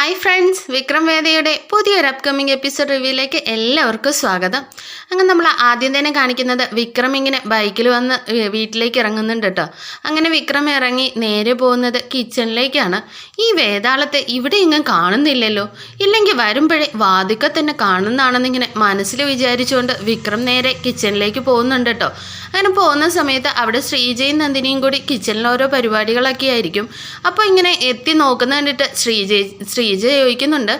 Hi friends Vikram വേദയുടെ പുതിയൊരു upcoming episode റിവ്യൂയിലേക്ക് എല്ലാവർക്കും സ്വാഗതം. അങ്ങനെ നമ്മൾ ആദ്യം തന്നെ കാണിക്കുന്നത് വിക്രം ഇങ്ങനെ ബൈക്കിൽ വന്ന് വീട്ടിലേക്ക് ഇറങ്ങുന്നുണ്ട് കേട്ടോ അങ്ങനെ വിക്രം ഇറങ്ങി നേരെ പോകുന്നത് കിച്ചണിലേക്കാണ് ഈ വേതാളത്തെ ഇവിടെ ഇങ്ങനെ കാണുന്നില്ലല്ലോ. ഇല്ലെങ്കിൽ വരുമ്പോഴേ വാതിക്ക തന്നെ കാണുന്നതാണെന്ന് ഇങ്ങനെ മനസ്സിൽ വിചാരിച്ചുകൊണ്ട് വിക്രം നേരെ കിച്ചണിലേക്ക് പോകുന്നുണ്ട് കേട്ടോ അങ്ങനെ പോകുന്ന സമയത്ത് അവിടെ ശ്രീജയും നന്ദിനിയും കൂടി കിച്ചണിൽ ഓരോ പരിപാടികളൊക്കെ ആയിരിക്കും. അപ്പോൾ ഇങ്ങനെ എത്തി നോക്കുന്ന കണ്ടിട്ട് ശ്രീജ ശ്രീജ ചോദിക്കുന്നുണ്ട്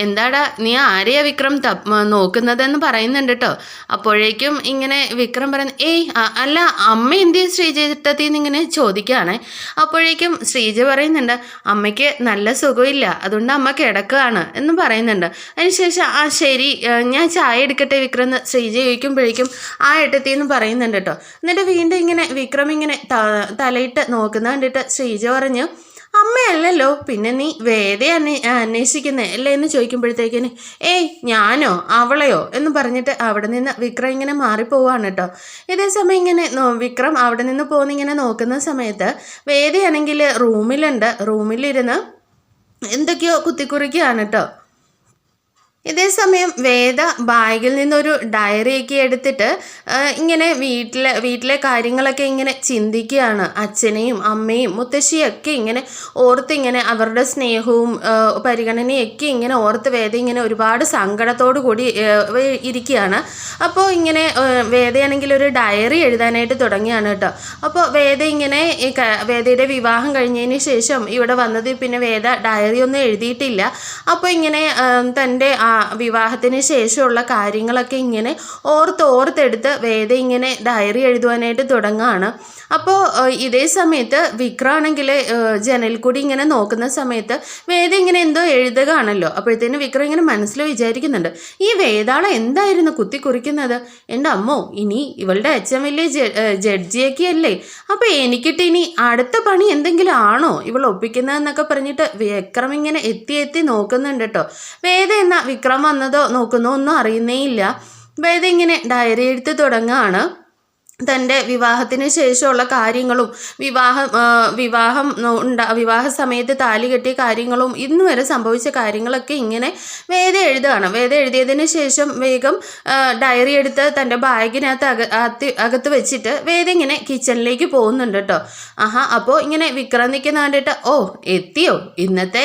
എന്താടാ നീ ആരെയാ വിക്രം തപ്പ് മ, നോക്കുന്നതെന്ന് പറയുന്നുണ്ട് കേട്ടോ അപ്പോഴേക്കും ഇങ്ങനെ വിക്രം പറയുന്നു ഏയ് അല്ല അമ്മ എന്തിയ ശ്രീജേട്ടത്തിൽ നിന്ന് ഇങ്ങനെ ചോദിക്കുകയാണ് അപ്പോഴേക്കും ശ്രീജ പറയുന്നുണ്ട് അമ്മയ്ക്ക് നല്ല സുഖമില്ല അതുകൊണ്ട് അമ്മ കിടക്കുകയാണ് എന്ന് പറയുന്നുണ്ട്. അതിനുശേഷം ആ ശരി ഞാൻ ചായ എടുക്കട്ടെ വിക്രം എന്ന് ശ്രീജ ചോദിക്കുമ്പോഴേക്കും ആ ഏട്ടത്തി എന്ന് പറയുന്നുണ്ട് കേട്ടോ എന്നിട്ട് വീണ്ടും ഇങ്ങനെ വിക്രം ഇങ്ങനെ തലയിട്ട് നോക്കുന്ന കണ്ടിട്ട് ശ്രീജ പറഞ്ഞു അമ്മയല്ലല്ലോ. പിന്നെ നീ വേദ അന്വേ അന്വേഷിക്കുന്നേ. അല്ലേ എന്ന് ചോദിക്കുമ്പോഴത്തേക്കിന് ഏയ് ഞാനോ അവളെയോ? എന്ന് പറഞ്ഞിട്ട് അവിടെ നിന്ന് വിക്രം ഇങ്ങനെ മാറിപ്പോവാണ് കേട്ടോ ഇതേ സമയം ഇങ്ങനെ വിക്രം അവിടെ നിന്ന് പോകുന്ന ഇങ്ങനെ നോക്കുന്ന സമയത്ത് വേദയാണെങ്കിൽ റൂമിലുണ്ട്. റൂമിലിരുന്ന് എന്തൊക്കെയോ കുത്തിക്കുറിക്കുകയാണ് കേട്ടോ ഇതേ സമയം വേദ ബാഗിൽ നിന്നൊരു ഡയറിയൊക്കെ എടുത്തിട്ട് ഇങ്ങനെ വീട്ടിലെ വീട്ടിലെ കാര്യങ്ങളൊക്കെ ഇങ്ങനെ ചിന്തിക്കുകയാണ്. അച്ഛനെയും അമ്മയും മുത്തശ്ശിയൊക്കെ ഇങ്ങനെ ഓർത്ത് ഇങ്ങനെ അവരുടെ സ്നേഹവും പരിഗണനയൊക്കെ ഇങ്ങനെ ഓർത്ത് വേദ ഇങ്ങനെ ഒരുപാട് സങ്കടത്തോടു കൂടി ഇരിക്കുകയാണ്. അപ്പോൾ ഇങ്ങനെ വേദയാണെങ്കിൽ ഒരു ഡയറി എഴുതാനായിട്ട് തുടങ്ങിയാണ് കേട്ടോ. അപ്പോൾ വേദ ഇങ്ങനെ വേദയുടെ വിവാഹം കഴിഞ്ഞതിന് ശേഷം ഇവിടെ വന്നത് പിന്നെ വേദ ഡയറി ഒന്നും എഴുതിയിട്ടില്ല. അപ്പോൾ ഇങ്ങനെ തന്റെ ആ വിവാഹത്തിന് ശേഷമുള്ള കാര്യങ്ങളൊക്കെ ഇങ്ങനെ ഓർത്ത് ഓർത്തെടുത്ത് വേദ ഇങ്ങനെ ഡയറി എഴുതുവാനായിട്ട് തുടങ്ങുകയാണ് അപ്പോൾ ഇതേ സമയത്ത് വിക്രാണെങ്കിൽ ജനൽ കൂടി ഇങ്ങനെ നോക്കുന്ന സമയത്ത് വേദ ഇങ്ങനെ എന്തോ എഴുതുകയാണല്ലോ. അപ്പോഴത്തേന് വിക്രം ഇങ്ങനെ മനസ്സിൽ വിചാരിക്കുന്നുണ്ട് ഈ വേദാളം എന്തായിരുന്നു കുത്തി കുറിക്കുന്നത് എന്റെ അമ്മോ ഇനി ഇവളുടെ അച്ഛൻ വലിയ ജഡ്ജിയൊക്കെ അല്ലേ അപ്പോൾ എനിക്കിട്ട് ഇനി അടുത്ത പണി എന്തെങ്കിലും ആണോ ഇവൾ ഒപ്പിക്കുന്നതെന്നൊക്കെ പറഞ്ഞിട്ട് വിക്രം ഇങ്ങനെ എത്തി എത്തി നോക്കുന്നുണ്ട് കേട്ടോ. വേദ എന്നാ വിക്രം വന്നതോ നോക്കുന്നോ ഒന്നും അറിയുന്നേ ഇല്ല. വേദ ഇങ്ങനെ ഡയറി എഴുത്ത് തുടങ്ങുകയാണ്. തന്റെ വിവാഹത്തിന് ശേഷമുള്ള കാര്യങ്ങളും വിവാഹം വിവാഹം ഉണ്ടാ വിവാഹ സമയത്ത് താലി കെട്ടിയ കാര്യങ്ങളും ഇന്ന് വരെ സംഭവിച്ച കാര്യങ്ങളൊക്കെ ഇങ്ങനെ വേദ എഴുതുകയാണ്. വേദ എഴുതിയതിന് ശേഷം വേഗം ഡയറി എടുത്ത് തന്റെ ബാഗിനകത്ത് അക അകത്ത് അകത്ത് വെച്ചിട്ട് വേദ ഇങ്ങനെ കിച്ചണിലേക്ക് പോകുന്നുണ്ട് കേട്ടോ. ആഹാ അപ്പോൾ ഇങ്ങനെ വിക്രം നിൽക്കുന്ന കണ്ടിട്ട് ഓ എത്തിയോ? ഇന്നത്തെ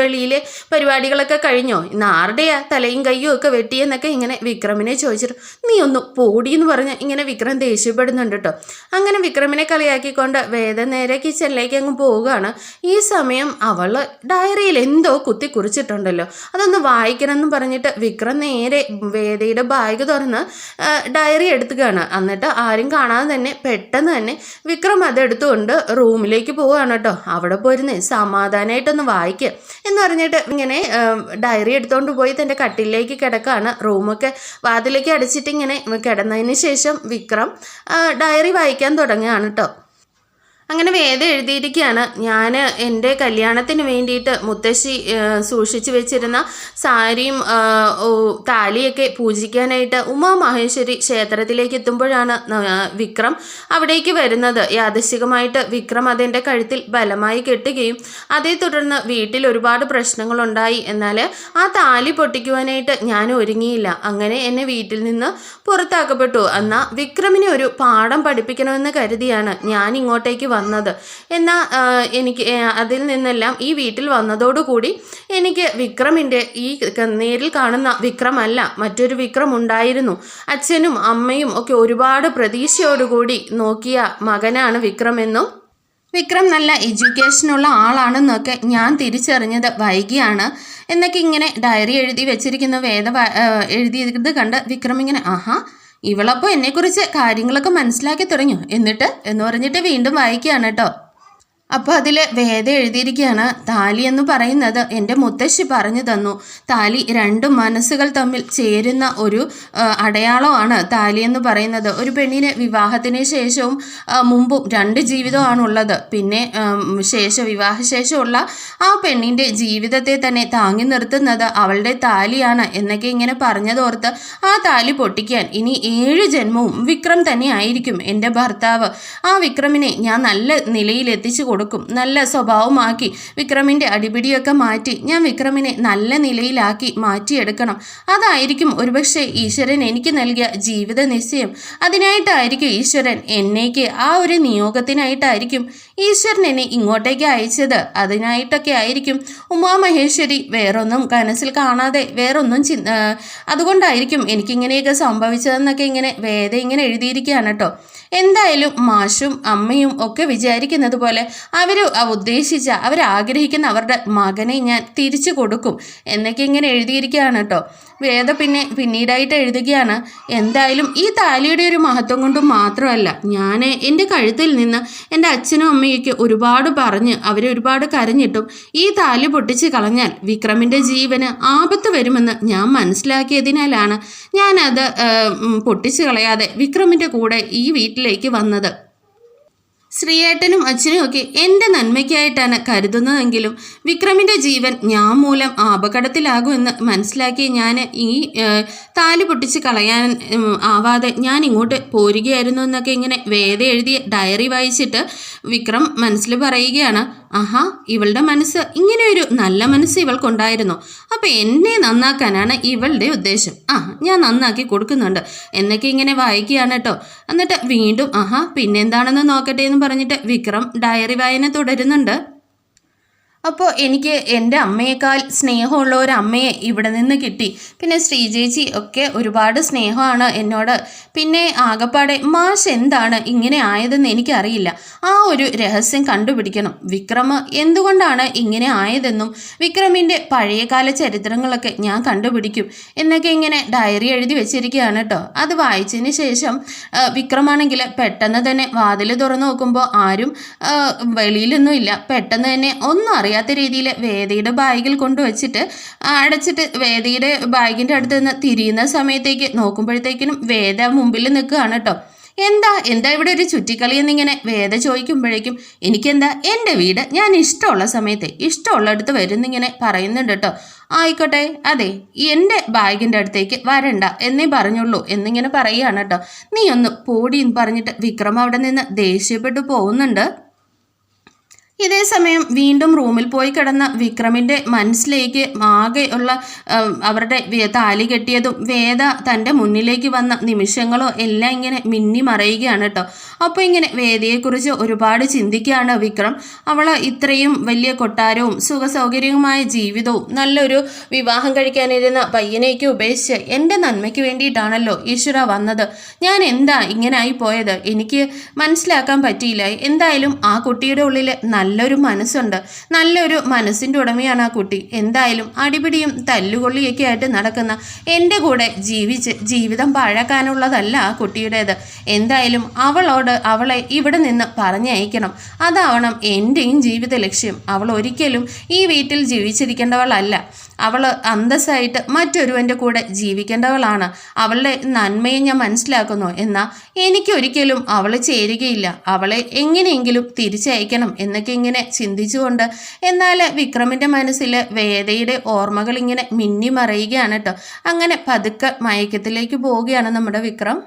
വെളിയിലെ പരിപാടികളൊക്കെ കഴിഞ്ഞോ? ഇന്ന് ആരുടെയാ തലയും കയ്യും ഒക്കെ വെട്ടിയെന്നൊക്കെ ഇങ്ങനെ വിക്രമിനെ ചോദിച്ചിട്ട് നീ ഒന്ന് പോടിയെന്ന് പറഞ്ഞ് ഇങ്ങനെ വിക്രം ദേഷ്യപ്പെടുന്നുണ്ട് കേട്ടോ അങ്ങനെ വിക്രമിനെ കളിയാക്കിക്കൊണ്ട് വേദ നേരെ കിച്ചണിലേക്ക് അങ്ങ് പോവുകയാണ്. ഈ സമയം അവൾ ഡയറിയിൽ എന്തോ കുത്തി കുറിച്ചിട്ടുണ്ടല്ലോ അതൊന്ന് വായിക്കണം എന്ന് പറഞ്ഞിട്ട് വിക്രം നേരെ വേദയുടെ ബാഗ് തുറന്ന് ഡയറി എടുത്തുകയാണ് എന്നിട്ട് ആരും കാണാതെ തന്നെ പെട്ടെന്ന് തന്നെ വിക്രം അതെടുത്തുകൊണ്ട് റൂമിലേക്ക് പോവുകയാണ് കേട്ടോ അവിടെ പോയിരുന്നേ സമാധാനമായിട്ടൊന്ന് വായിക്കുക എന്ന് പറഞ്ഞിട്ട് ഇങ്ങനെ ഡയറി എടുത്തുകൊണ്ട് പോയി തന്റെ കട്ടിലേക്ക് കിടക്കുകയാണ് റൂമൊക്കെ വാതിലേക്ക് അടച്ചിട്ട് ഇങ്ങനെ കിടന്നതിന് ശേഷം വിക്രം ആ, ഡയറി വായിക്കാൻ തുടങ്ങുകയാണ് കേട്ടോ അങ്ങനെ വേദം എഴുതിയിരിക്കുകയാണ്. ഞാൻ എന്റെ കല്യാണത്തിന് വേണ്ടിയിട്ട് മുത്തശ്ശി സൂക്ഷിച്ചു വെച്ചിരുന്ന സാരിയും താലിയൊക്കെ പൂജിക്കാനായിട്ട് ഉമാ മഹേശ്വരി ക്ഷേത്രത്തിലേക്ക് എത്തുമ്പോഴാണ് വിക്രം അവിടേക്ക് വരുന്നത്. യാദശികമായിട്ട് വിക്രം അതിന്റെ കഴുത്തിൽ ബലമായി കെട്ടുകയും അതേ തുടർന്ന് വീട്ടിൽ ഒരുപാട് പ്രശ്നങ്ങളുണ്ടായി. എന്നാൽ ആ താലി പൊട്ടിക്കുവാനായിട്ട് ഞാൻ ഒരുങ്ങിയില്ല. അങ്ങനെ എന്നെ വീട്ടിൽ നിന്ന് പുറത്താക്കപ്പെട്ടു. എന്നാൽ വിക്രമിനെ ഒരു പാഠം പഠിപ്പിക്കണമെന്ന് കരുതിയാണ്. ഞാൻ ഇങ്ങോട്ടേക്ക് എന്നാൽ എനിക്ക് അതിൽ നിന്നെല്ലാം ഈ വീട്ടിൽ വന്നതോടുകൂടി എനിക്ക് വിക്രമിന്റെ ഈ നേരിൽ കാണുന്ന വിക്രമല്ല മറ്റൊരു വിക്രം ഉണ്ടായിരുന്നു. അച്ഛനും അമ്മയും ഒക്കെ ഒരുപാട് പ്രതീക്ഷയോടുകൂടി നോക്കിയ മകനാണ് വിക്രമെന്നും വിക്രം നല്ല എഡ്യൂക്കേഷനുള്ള ആളാണെന്നൊക്കെ ഞാൻ തിരിച്ചറിഞ്ഞത് വൈകിയാണ്. എന്നൊക്കെ ഇങ്ങനെ ഡയറി എഴുതി വെച്ചിരിക്കുന്ന വേദ എഴുതിയത് കണ്ട് വിക്രം ഇങ്ങനെ ആഹാ ഇവളപ്പോൾ എന്നെക്കുറിച്ച് കാര്യങ്ങളൊക്കെ മനസ്സിലാക്കി തുടങ്ങി. എന്നിട്ട് എന്ന് പറഞ്ഞിട്ട് വീണ്ടും വായിക്കുകയാണ് കേട്ടോ. അപ്പോൾ അതിൽ വേദ എഴുതിയിരിക്കുകയാണ് താലി എന്ന് പറയുന്നത് എന്റെ മുത്തശ്ശി പറഞ്ഞു തന്നു. താലി രണ്ട് മനസ്സുകൾ തമ്മിൽ ചേരുന്ന ഒരു അടയാളമാണ് താലി എന്ന് പറയുന്നത്. ഒരു പെണ്ണിന് വിവാഹത്തിന് ശേഷവും മുമ്പും രണ്ട് ജീവിതമാണുള്ളത്. പിന്നെ ശേഷ വിവാഹശേഷമുള്ള ആ പെണ്ണിന്റെ ജീവിതത്തെ തന്നെ താങ്ങി നിർത്തുന്നത് അവളുടെ താലിയാണ് എന്നൊക്കെ ഇങ്ങനെ പറഞ്ഞതോർത്ത് ആ താലി പൊട്ടിക്കാൻ ഇനി ഏഴ് ജന്മവും വിക്രം തന്നെ ആയിരിക്കും എന്റെ ഭർത്താവ്. ആ വിക്രമിനെ ഞാൻ നല്ല നിലയിൽ എത്തിച്ചു കൊടുക്കും. കൊടുക്കും. നല്ല സ്വഭാവമാക്കി വിക്രമിന്റെ അടിപിടിയൊക്കെ മാറ്റി ഞാൻ വിക്രമിനെ നല്ല നിലയിലാക്കി മാറ്റിയെടുക്കണം. അതായിരിക്കും ഒരുപക്ഷെ ഈശ്വരൻ എനിക്ക് നൽകിയ ജീവിത നിശ്ചയം. അതിനായിട്ടായിരിക്കും ഈശ്വരൻ എന്നേക്ക് ആ ഒരു നിയോഗത്തിനായിട്ടായിരിക്കും ഈശ്വരൻ എന്നെ ഇങ്ങോട്ടേക്ക് അയച്ചത്. അതിനായിട്ടൊക്കെ ആയിരിക്കും ഉമാമഹേശ്വരി വേറൊന്നും കനസിൽ കാണാതെ വേറൊന്നും ചി അതുകൊണ്ടായിരിക്കും എനിക്കിങ്ങനെയൊക്കെ സംഭവിച്ചതെന്നൊക്കെ ഇങ്ങനെ വേദ ഇങ്ങനെ എഴുതിയിരിക്കുകയാണ് കേട്ടോ. എന്തായാലും മാഷും അമ്മയും ഒക്കെ വിചാരിക്കുന്നത് പോലെ അവർ ഉദ്ദേശിച്ച അവരാഗ്രഹിക്കുന്ന അവരുടെ മകനെ ഞാൻ തിരിച്ചു കൊടുക്കും. എന്നൊക്കെ ഇങ്ങനെ എഴുതിയിരിക്കുകയാണ് കേട്ടോ. വേദ പിന്നെ പിന്നീടായിട്ട് എഴുതുകയാണ്. എന്തായാലും ഈ താലിയുടെ ഒരു മഹത്വം കൊണ്ട് മാത്രമല്ല ഞാൻ എന്റെ കഴുത്തിൽ നിന്ന് എന്റെ അച്ഛനും അമ്മയൊക്കെ ഒരുപാട് പറഞ്ഞ് അവരെ ഒരുപാട് കരഞ്ഞിട്ടും ഈ താലി പൊട്ടിച്ച് കളഞ്ഞാൽ വിക്രമിന്റെ ജീവന് ആപത്ത് വരുമെന്ന് ഞാൻ മനസ്സിലാക്കിയതിനാലാണ് ഞാനത് പൊട്ടിച്ച് കളയാതെ വിക്രമിന്റെ കൂടെ ഈ വീട്ടിലേക്ക് വന്നത്. ശ്രീയേട്ടനും അച്ഛനും ഒക്കെ എന്റെ നന്മയ്ക്കായിട്ടാണ് കരുതുന്നതെങ്കിലും വിക്രമിന്റെ ജീവൻ ഞാൻ മൂലം അപകടത്തിലാകുമെന്ന് മനസ്സിലാക്കി ഞാൻ ഈ താലി പൊട്ടിച്ച് കളയാൻ ആവാതെ ഞാൻ ഇങ്ങോട്ട് പോരുകയായിരുന്നു എന്നൊക്കെ ഇങ്ങനെ വേദ എഴുതിയ ഡയറി വായിച്ചിട്ട് വിക്രം മനസ്സിൽ പറയുകയാണ്. ആഹാ ഇവളുടെ മനസ്സ്. ഇങ്ങനെ ഒരു നല്ല മനസ്സ് ഇവൾക്കുണ്ടായിരുന്നു അപ്പോൾ എന്നെ നന്നാക്കാനാണ് ഇവളുടെ ഉദ്ദേശം. ആ ഞാൻ നന്നാക്കി കൊടുക്കുന്നുണ്ട്. എന്നൊക്കെ ഇങ്ങനെ വായിക്കുകയാണ് കേട്ടോ. എന്നിട്ട് വീണ്ടും ആഹാ പിന്നെന്താണെന്ന് നോക്കട്ടെ എന്ന് പറഞ്ഞിട്ട് വിക്രം ഡയറി വായന തുടരുന്നുണ്ട്. അപ്പോൾ എനിക്ക് എന്റെ അമ്മയേക്കാൾ സ്നേഹമുള്ള ഒരു അമ്മയെ ഇവിടെ നിന്ന് കിട്ടി. പിന്നെ ശ്രീജേച്ചി ഒക്കെ ഒരുപാട് സ്നേഹമാണ് എന്നോട്. പിന്നെ ആകപ്പാടെ മാഷ് എന്താണ് ഇങ്ങനെ ആയതെന്ന് എനിക്കറിയില്ല. ആ ഒരു രഹസ്യം കണ്ടുപിടിക്കണം. വിക്രമ് എന്തുകൊണ്ടാണ് ഇങ്ങനെ ആയതെന്നും വിക്രമിന്റെ പഴയകാല ചരിത്രങ്ങളൊക്കെ ഞാൻ കണ്ടുപിടിക്കും എന്നൊക്കെ ഇങ്ങനെ ഡയറി എഴുതി വെച്ചിരിക്കുകയാണ് കേട്ടോ അത് വായിച്ചതിന് ശേഷം വിക്രമാണെങ്കിൽ പെട്ടെന്ന് തന്നെ വാതിൽ തുറന്നു നോക്കുമ്പോൾ ആരും വെളിയിലൊന്നുമില്ല. പെട്ടെന്ന് തന്നെ ഒന്നും അറിയാത്ത രീതിയിൽ വേദിയുടെ ബാഗിൽ കൊണ്ടുവച്ചിട്ട് അടച്ചിട്ട് വേദിയുടെ ബാഗിന്റെ അടുത്ത് നിന്ന് തിരിയുന്ന സമയത്തേക്ക് നോക്കുമ്പോഴത്തേക്കിനും വേദ മുമ്പിൽ നിൽക്കുകയാണ് കേട്ടോ. എന്താ? എന്താ ഇവിടെ ഒരു ചുറ്റിക്കളി എന്നിങ്ങനെ? വേദ ചോദിക്കുമ്പോഴേക്കും എനിക്കെന്താ? എന്റെ വീട് ഞാൻ ഇഷ്ടമുള്ള സമയത്ത് ഇഷ്ടമുള്ളടുത്ത് വരുന്നിങ്ങനെ പറയുന്നുണ്ട് കേട്ടോ. ആയിക്കോട്ടെ അതെ എന്റെ ബാഗിന്റെ അടുത്തേക്ക് വരണ്ട എന്നേ പറഞ്ഞുള്ളൂ എന്നിങ്ങനെ പറയുകയാണ് കേട്ടോ. നീ ഒന്ന് പോടിയെന്ന് പറഞ്ഞിട്ട് വിക്രം അവിടെ നിന്ന് ദേഷ്യപ്പെട്ടു പോകുന്നുണ്ട്. ഇതേ സമയം വീണ്ടും റൂമിൽ പോയി കിടന്ന വിക്രമിന്റെ മനസ്സിലേക്ക് ആകെ ഉള്ള അവരുടെ താലി കെട്ടിയതും വേദ തന്റെ മുന്നിലേക്ക് വന്ന നിമിഷങ്ങളോ എല്ലാം ഇങ്ങനെ മിന്നി മറയുകയാണ് കേട്ടോ. അപ്പോൾ ഇങ്ങനെ വേദയെക്കുറിച്ച് ഒരുപാട് ചിന്തിക്കുകയാണ് വിക്രം. അവൾ ഇത്രയും വലിയ കൊട്ടാരവും സുഖസൗകര്യവുമായ ജീവിതവും നല്ലൊരു വിവാഹം കഴിക്കാനിരുന്ന പയ്യനേക്ക് ഉപേക്ഷിച്ച് എന്റെ നന്മയ്ക്ക് വേണ്ടിയിട്ടാണല്ലോ ഈശ്വര വന്നത്. ഞാൻ എന്താ ഇങ്ങനെ ഇങ്ങനായി പോയത്? എനിക്ക് മനസ്സിലാക്കാൻ പറ്റിയില്ല. എന്തായാലും ആ കുട്ടിയുടെ ഉള്ളിൽ നല്ലൊരു മനസ്സുണ്ട്. നല്ലൊരു മനസ്സിന്റെ ഉടമയാണ് ആ കുട്ടി. എന്തായാലും അടിപിടിയും തല്ലുകൊള്ളിയൊക്കെ ആയിട്ട് നടക്കുന്ന എന്റെ കൂടെ ജീവിച്ച് ജീവിതം പാഴാക്കാനുള്ളതല്ല ആ കുട്ടിയുടേത്. എന്തായാലും അവളോട് അവളെ ഇവിടെ നിന്ന് പറഞ്ഞയക്കണം. അതാവണം എന്റെയും ജീവിത ലക്ഷ്യം. അവൾ ഒരിക്കലും ഈ വീട്ടിൽ ജീവിച്ചിരിക്കേണ്ടവളല്ല. അവൾ അന്തസ്സായിട്ട് മറ്റൊരുവന്റെ കൂടെ ജീവിക്കേണ്ടവളാണ്. അവളുടെ നന്മയെ ഞാൻ മനസ്സിലാക്കുന്നു. എന്നാൽ എനിക്കൊരിക്കലും അവളെ ചേരുകയില്ല. അവളെ എങ്ങനെയെങ്കിലും തിരിച്ചയക്കണം എന്നൊക്കെ ഇങ്ങനെ ചിന്തിച്ചുകൊണ്ട് എന്നാൽ വിക്രമിന്റെ മനസ്സിൽ വേദയുടെ ഓർമ്മകൾ ഇങ്ങനെ മിന്നി മറയുകയാണ് കേട്ടോ. അങ്ങനെ പതുക്കെ മയക്കത്തിലേക്ക് പോവുകയാണ് നമ്മുടെ വിക്രം.